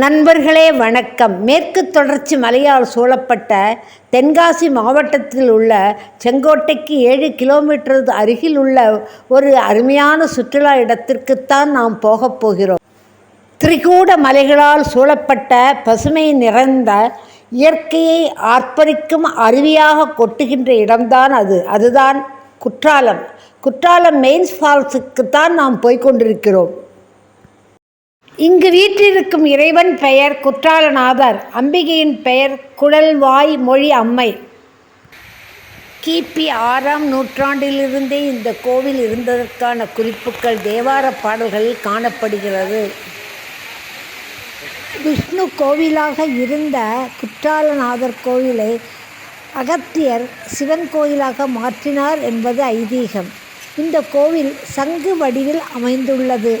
நண்பர்களே வணக்கம். மேற்கு தொடர்ச்சி மலையால் சூழப்பட்ட தென்காசி மாவட்டத்தில் உள்ள செங்கோட்டைக்கு ஏழு கிலோமீட்டர் அருகில் உள்ள ஒரு அருமையான சுற்றுலா இடத்திற்குத்தான் நாம் போகப் போகிறோம். திரிகூட மலைகளால் சூழப்பட்ட பசுமை நிறைந்த இயற்கையை ஆர்ப்பரிக்கும் அருவியாக கொட்டுகின்ற இடம்தான் அது. அதுதான் குற்றாலம். குற்றாலம் மெயின்ஸ் ஃபால்ஸுக்கு தான் நாம் போய்க் கொண்டிருக்கிறோம். இங்கு வீற்றிருக்கும் இறைவன் பெயர் குற்றாலநாதர் அம்பிகையின் பெயர் குழல்வாய் மொழி அம்மை. கிபி ஆறாம் நூற்றாண்டிலிருந்தே இந்த கோவில் இருந்ததற்கான குறிப்புகள் தேவார பாடல்களில் காணப்படுகிறது. விஷ்ணு கோவிலாக இருந்த குற்றாலநாதர் கோவிலை அகத்தியர் சிவன் கோயிலாக மாற்றினார் என்பது ஐதீகம். இந்த கோவில் சங்கு வடிவில் அமைந்துள்ளது.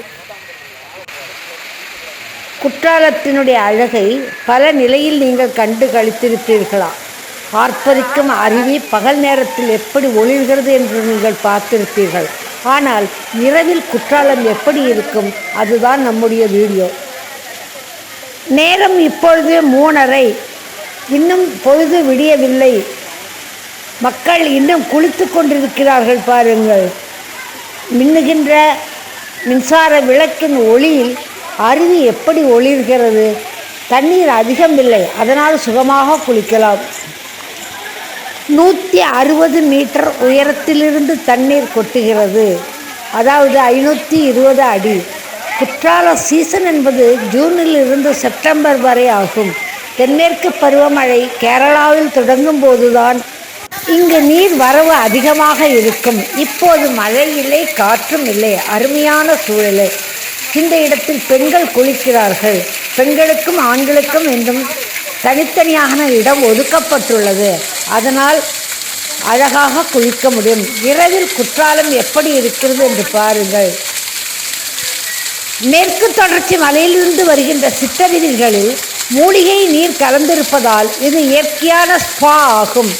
குற்றாலத்தினுடைய அழகை பல நிலையில் நீங்கள் கண்டு கழித்திருப்பீர்களா ஆர்ப்பரிக்கும் அருவி பகல் நேரத்தில் எப்படி ஒளிர்கிறது என்று நீங்கள் பார்த்திருப்பீர்கள். ஆனால் இரவில் குற்றாலம் எப்படி இருக்கும்? அதுதான் நம்முடைய வீடியோ. நேரம் இப்பொழுது மூணரை. இன்னும் பொழுது விடியவில்லை. மக்கள் இன்னும் குளித்து கொண்டிருக்கிறார்கள் பாருங்கள். மின்னுகின்ற மின்சார விளக்கின் ஒளியில் அருவி எப்படி ஒளிர்கிறது? தண்ணீர் அதிகம் இல்லை அதனால் சுகமாக குளிக்கலாம். நூற்றி அறுபது மீட்டர் உயரத்திலிருந்து தண்ணீர் கொட்டுகிறது. அதாவது ஐநூற்றி இருபது அடி. குற்றால சீசன் என்பது ஜூனில் இருந்து செப்டம்பர் வரை ஆகும். தென்மேற்கு பருவமழை கேரளாவில் தொடங்கும் போதுதான் இங்கு நீர் வரவு அதிகமாக இருக்கும். இப்போது மழை இல்லை காற்றும் இல்லை அருமையான சூழலை. இந்த இடத்தில் பெண்கள் குளிக்கிறார்கள். பெண்களுக்கும் ஆண்களுக்கும் என்றும் தனித்தனியான இடம் ஒதுக்கப்பட்டுள்ளது. அதனால் அழகாக குளிக்க முடியும். இரவில் குற்றாலம் எப்படி இருக்கிறது என்று பாருங்கள். மேற்கு தொடர்ச்சி மலையிலிருந்து வருகின்ற சிற்றருவிகளில் மூலிகை நீர் கலந்திருப்பதால் இது இயற்கையான ஸ்பா ஆகும்.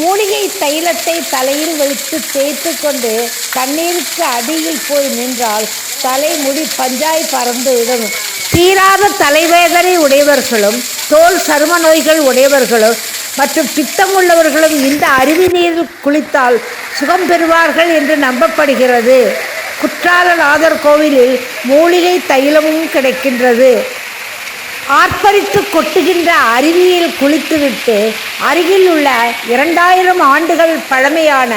மூலிகை தைலத்தை தலையில் வைத்து தேய்த்து கொண்டு தண்ணீருக்கு அடியில் போய் நின்றால் தலைமுடி பஞ்சாய் பறந்து விடும் தீராத தலைவேதனை உடையவர்களும் தோல் சரும நோய்கள் உடையவர்களும் மற்றும் பித்தம் உள்ளவர்களும் இந்த அருவி நீரில் குளித்தால் சுகம் பெறுவார்கள் என்று நம்பப்படுகிறது. குற்றாலநாதர் கோவிலில் மூலிகை தைலமும் கிடைக்கின்றது. ஆர்ப்பரித்து கொட்டுகின்ற அருவியில் குளித்துவிட்டு அருகில் உள்ள இரண்டாயிரம் ஆண்டுகள் பழமையான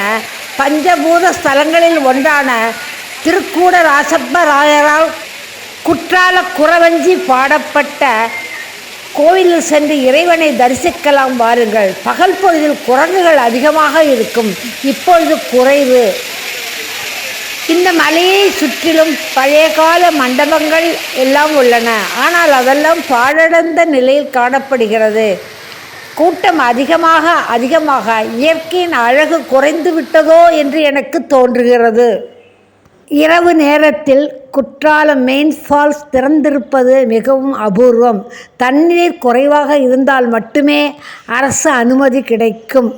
பஞ்சபூத ஸ்தலங்களில் ஒன்றான திருக்கூட ராசப்பராயரால் குற்றால குறவஞ்சி பாடப்பட்ட கோவிலில் சென்று இறைவனை தரிசிக்கலாம் வாருங்கள். பகல் பொழுதில் குரங்குகள் அதிகமாக இருக்கும். இப்பொழுது குறைவு. இந்த மலையை சுற்றிலும் பழைய கால மண்டபங்கள் எல்லாம் உள்ளன. ஆனால் அதெல்லாம் பாழடைந்த நிலையில் காணப்படுகிறது. கூட்டம் அதிகமாக அதிகமாக இயற்கையின் அழகு குறைந்து விட்டதோ என்று எனக்கு தோன்றுகிறது. இரவு நேரத்தில் குற்றாலம் மெயின் ஃபால்ஸ் திறந்திருப்பது மிகவும் அபூர்வம். தண்ணீர் குறைவாக இருந்தால் மட்டுமே அரசு அனுமதி கிடைக்கும்.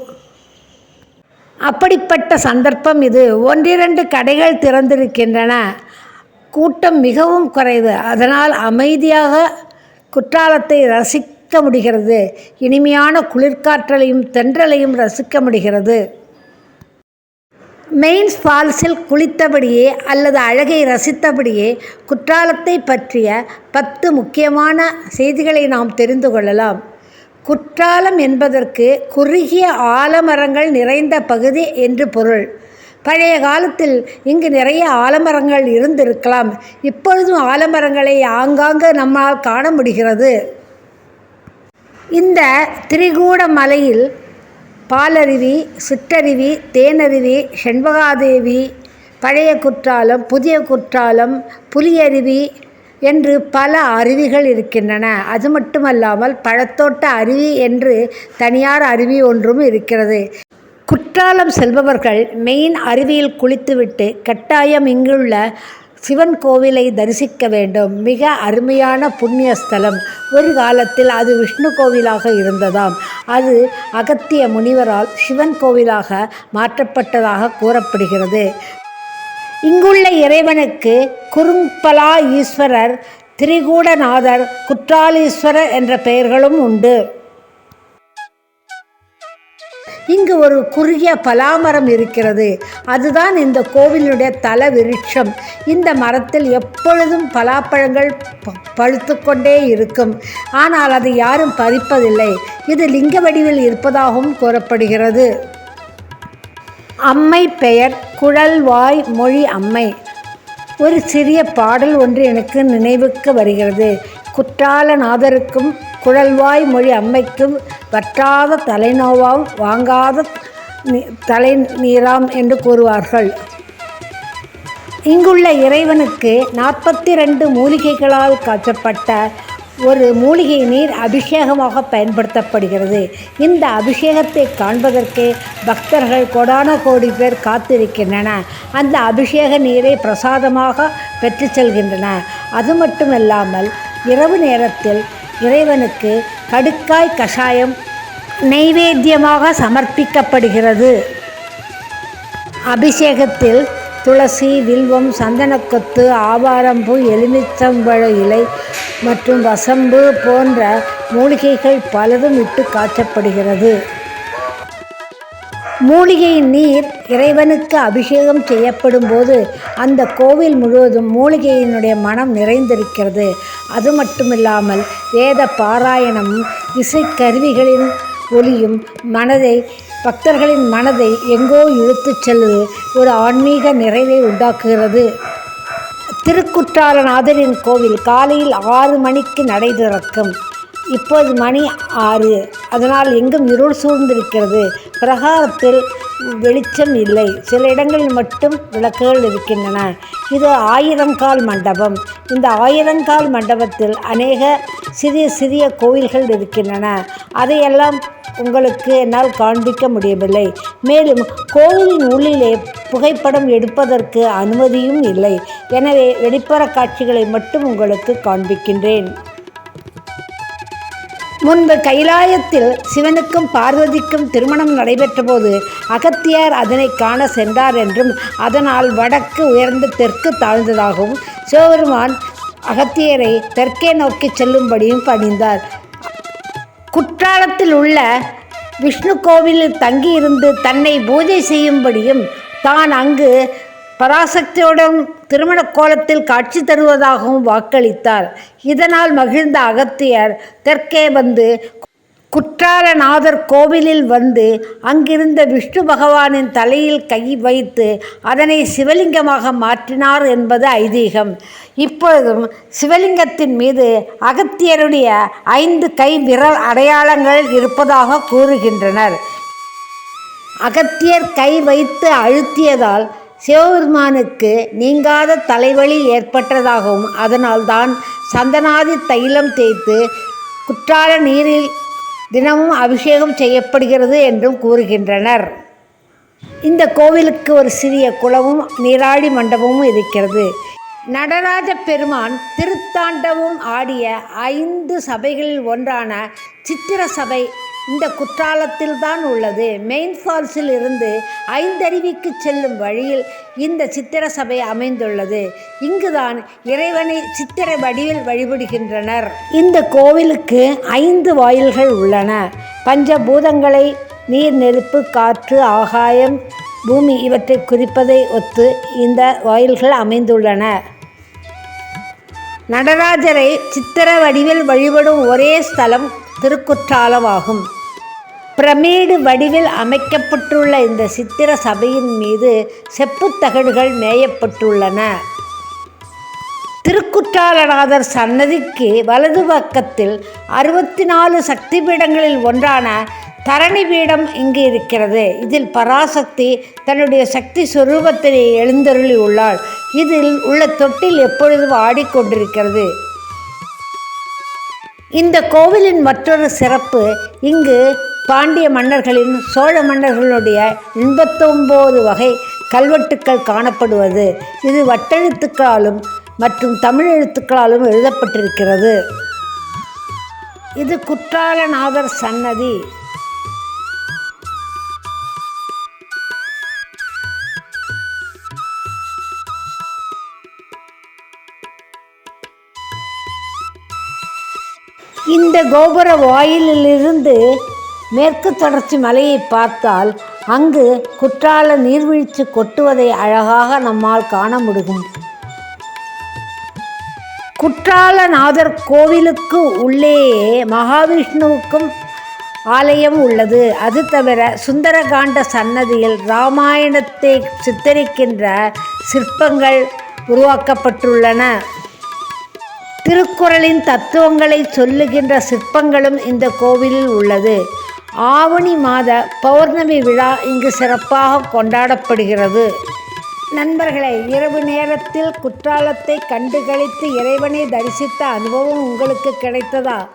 அப்படிப்பட்ட சந்தர்ப்பம் இது. ஒன்றிரண்டு கடைகள் திறந்திருக்கின்றன. கூட்டம் மிகவும் குறைவு. அதனால் அமைதியாக குற்றாலத்தை ரசிக்க முடிகிறது. இனிமையான குளிர்காற்றலையும் தென்றலையும் ரசிக்க முடிகிறது. மெயின்ஸ் ஃபால்ஸில் குளித்தபடியே அல்லது அழகை ரசித்தபடியே குற்றாலத்தை பற்றிய பத்து முக்கியமான செய்திகளை நாம் தெரிந்து கொள்ளலாம். குற்றாலம் என்பதற்கு குறுகிய ஆலமரங்கள் நிறைந்த பகுதி என்று பொருள். பழைய காலத்தில் இங்கு நிறைய ஆலமரங்கள் இருந்திருக்கலாம். இப்பொழுதும் ஆலமரங்களை ஆங்காங்கு நம்மால் காண முடிகிறது. இந்த திரிகூட மலையில் பாலருவி சிற்றருவி தேனருவி செண்பகாதேவி பழைய குற்றாலம் புதிய குற்றாலம் புலியருவி என்று பல அருவிகள் இருக்கின்றன. அது மட்டுமல்லாமல் பழத்தோட்ட அருவி என்று தனியார் அருவி ஒன்றும் இருக்கிறது. குற்றாலம் செல்பவர்கள் மெயின் அருவியில் குளித்துவிட்டு கட்டாயம் இங்குள்ள சிவன் கோவிலை தரிசிக்க வேண்டும். மிக அருமையான புண்ணிய ஸ்தலம். ஒரு காலத்தில் அது விஷ்ணு கோவிலாக இருந்ததாம். அது அகத்திய முனிவரால் சிவன் கோவிலாக மாற்றப்பட்டதாக கூறப்படுகிறது. இங்குள்ள இறைவனுக்கு குறும்பலா ஈஸ்வரர் திரிகூடநாதர் குற்றாலீஸ்வரர் என்ற பெயர்களும் உண்டு. இங்கு ஒரு குறுகிய பலாமரம் இருக்கிறது. அதுதான் இந்த கோவிலுடைய தல விருட்சம் இந்த மரத்தில் எப்பொழுதும் பலாப்பழங்கள் ப- பழுத்து கொண்டே இருக்கும். ஆனால் அதை யாரும் பறிப்பதில்லை. இது லிங்க வடிவில் இருப்பதாகவும் கூறப்படுகிறது. அம்மை பெயர் குழல்வாய் மொழி அம்மை. ஒரு சிறிய பாடல் ஒன்று எனக்கு நினைவுக்கு வருகிறது. குற்றாலநாதருக்கும் குழல்வாய் மொழி அம்மைக்கும் வற்றாத தலைநோவாம் வாங்காத தலை நீராம் என்று கூறுவார்கள். இங்குள்ள இறைவனுக்கு நாற்பத்தி ரெண்டு மூலிகைகளால் காய்ச்சப்பட்ட ஒரு மூலிகை நீர் அபிஷேகமாக பயன்படுத்தப்படுகிறது. இந்த அபிஷேகத்தை காண்பதற்கு பக்தர்கள் கொடான கோடி பேர் காத்திருக்கின்றன. அந்த அபிஷேக நீரை பிரசாதமாக பெற்று செல்கின்றன அது மட்டுமல்லாமல் இரவு நேரத்தில் இறைவனுக்கு கடுக்காய் கஷாயம் நைவேத்தியமாக சமர்ப்பிக்கப்படுகிறது. அபிஷேகத்தில் துளசி வில்வம் சந்தனக்கொத்து ஆவாரம்பூ எலுமிச்சம்பழ இலை மற்றும் வசம்பு போன்ற மூலிகைகள் பலதும் இட்டு காய்ச்சப்படுகிறது மூலிகை நீர் இறைவனுக்கு அபிஷேகம் செய்யப்படும் போது அந்த கோவில் முழுவதும் மூலிகையினுடைய மனம் நிறைந்திருக்கிறது. அது மட்டுமில்லாமல் வேத பாராயணம் இசைக்கருவிகளின் ஒளியும் மனதை பக்தர்களின் மனதை எங்கோ இழுத்துச் செல்வது ஒரு ஆன்மீக நிறைவை உண்டாக்குகிறது. திருக்குற்றாலநாதரின் கோவில் காலையில் ஆறு மணிக்கு நடை திறக்கும். இப்போது மணி ஆறு. அதனால் எங்கும் இருள் சூழ்ந்திருக்கிறது. பிரகாரத்தில் வெளிச்சம் இல்லை. சில இடங்களில் மட்டும் விளக்குகள் இருக்கின்றன. இது ஆயிரங்கால் மண்டபம். இந்த ஆயிரங்கால் மண்டபத்தில் அநேக சிறிய சிறிய கோயில்கள் இருக்கின்றன. அதையெல்லாம் உங்களுக்கு என்னால் காண்பிக்க முடியவில்லை. மேலும் கோவிலின் உள்ளிலே புகைப்படம் எடுப்பதற்கு அனுமதியும் இல்லை. எனவே வெளிப்புற காட்சிகளை மட்டும் உங்களுக்கு காண்பிக்கின்றேன். முன்பு கைலாயத்தில் சிவனுக்கும் பார்வதிக்கும் திருமணம் நடைபெற்றபோது அகத்தியார் அதனை காண சென்றார் என்றும் அதனால் வடக்கு உயர்ந்து தெற்கு தாழ்ந்ததாகவும் சிவபெருமான் அகத்தியரை தெற்கே நோக்கி செல்லும்படியும் பணிந்தார். குற்றாலத்தில் உள்ள விஷ்ணு கோவிலில் தங்கியிருந்து தன்னை பூஜை செய்யும்படியும் தான் அங்கு பராசக்தியுடன் திருமண கோலத்தில் காட்சி தருவதாகவும் வாக்களித்தார். இதனால் மகிழ்ந்த அகத்தியர் தெற்கே வந்து குற்றாலநாதர் கோவிலில் வந்து அங்கிருந்த விஷ்ணு பகவானின் தலையில் கை வைத்து அதனை சிவலிங்கமாக மாற்றினார் என்பது ஐதீகம். இப்பொழுதும் சிவலிங்கத்தின் மீது அகத்தியருடைய ஐந்து கை விரல் அடையாளங்கள் இருப்பதாக கூறுகின்றனர். அகத்தியர் கை வைத்து அழுத்தியதால் சிவபெருமானுக்கு நீங்காத தலைவலி ஏற்பட்டதாகவும் அதனால்தான் சந்தனாதி தைலம் தேய்த்து குற்றால நீரில் தினமும் அபிஷேகம் செய்யப்படுகிறது என்றும் கூறுகின்றனர். இந்த கோவிலுக்கு ஒரு சிறிய குளமும் நீராடி மண்டபமும் இருக்கிறது. நடராஜ பெருமான் திருத்தாண்டவம் ஆடிய ஐந்து சபைகளில் ஒன்றான சித்திர சபை இந்த குற்றாலத்தில் தான் உள்ளது. மெயின் ஃபால்ஸில் இருந்து ஐந்தருவிக்கு செல்லும் வழியில் இந்த சித்திர சபை அமைந்துள்ளது. இங்குதான் இறைவனை சித்திர வடிவில் வழிபடுகின்றனர். இந்த கோவிலுக்கு ஐந்து வாயில்கள் உள்ளன. பஞ்சபூதங்களை நீர் நெருப்பு காற்று ஆகாயம் பூமி இவற்றை குறிப்பதை ஒத்து இந்த வாயில்கள் அமைந்துள்ளன. நடராஜரை சித்திர வடிவில் வழிபடும் ஒரே ஸ்தலம் திருக்குற்றாலமாகும் பிரமீடு வடிவில் அமைக்கப்பட்டுள்ள இந்த சித்திர சபையின் மீது செப்புத்தகடுகள் மேயப்பட்டுள்ளன. திருக்குற்றாலநாதர் சன்னதிக்கு வலது பக்கத்தில் அறுபத்தி நாலு சக்தி பீடங்களில் ஒன்றான தரணி பீடம் இங்கு இருக்கிறது. இதில் பராசக்தி தன்னுடைய சக்தி சுரூபத்திலே எழுந்தருளி உள்ளாள். இதில் உள்ள தொட்டில் எப்பொழுதும் ஆடிக்கொண்டிருக்கிறது. இந்த கோவிலின் மற்றொரு சிறப்பு இங்கு பாண்டிய மன்னர்களின் சோழ மன்னர்களுடைய எண்பத்தொம்போது வகை கல்வெட்டுக்கள் காணப்படுவது இது வட்டெழுத்துக்களாலும் மற்றும் தமிழ் எழுத்துக்களாலும் எழுதப்பட்டிருக்கிறது. இது குற்றாலநாதர் சன்னதி. இந்த கோபுர வாயிலிலிருந்து மேற்கு தொடர்ச்சி மலையை பார்த்தால் அங்கு குற்றால நீர்வீழ்ச்சி கொட்டுவதை அழகாக நம்மால் காண முடியும். குற்றாலநாதர் கோவிலுக்கு உள்ளேயே மகாவிஷ்ணுவுக்கும் ஆலயம் உள்ளது. அது தவிர சுந்தரகாண்ட சன்னதியில் ராமாயணத்தை சித்தரிக்கின்ற சிற்பங்கள் உருவாக்கப்பட்டுள்ளன. திருக்குறளின் தத்துவங்களை சொல்லுகின்ற சிற்பங்களும் இந்த கோவிலில் உள்ளது. ஆவணி மாத பௌர்ணமி விழா இங்கு சிறப்பாக கொண்டாடப்படுகிறது. நண்பர்களே இரவு நேரத்தில் குற்றாலத்தை கண்டுகளித்து இறைவனை தரிசித்த அனுபவம் உங்களுக்கு கிடைத்ததா?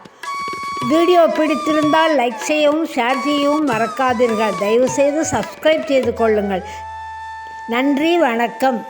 வீடியோ பிடித்திருந்தால் லைக் செய்யவும் ஷேர் செய்யவும் மறக்காதீர்கள். தயவுசெய்து சப்ஸ்கிரைப் செய்து கொள்ளுங்கள். நன்றி வணக்கம்.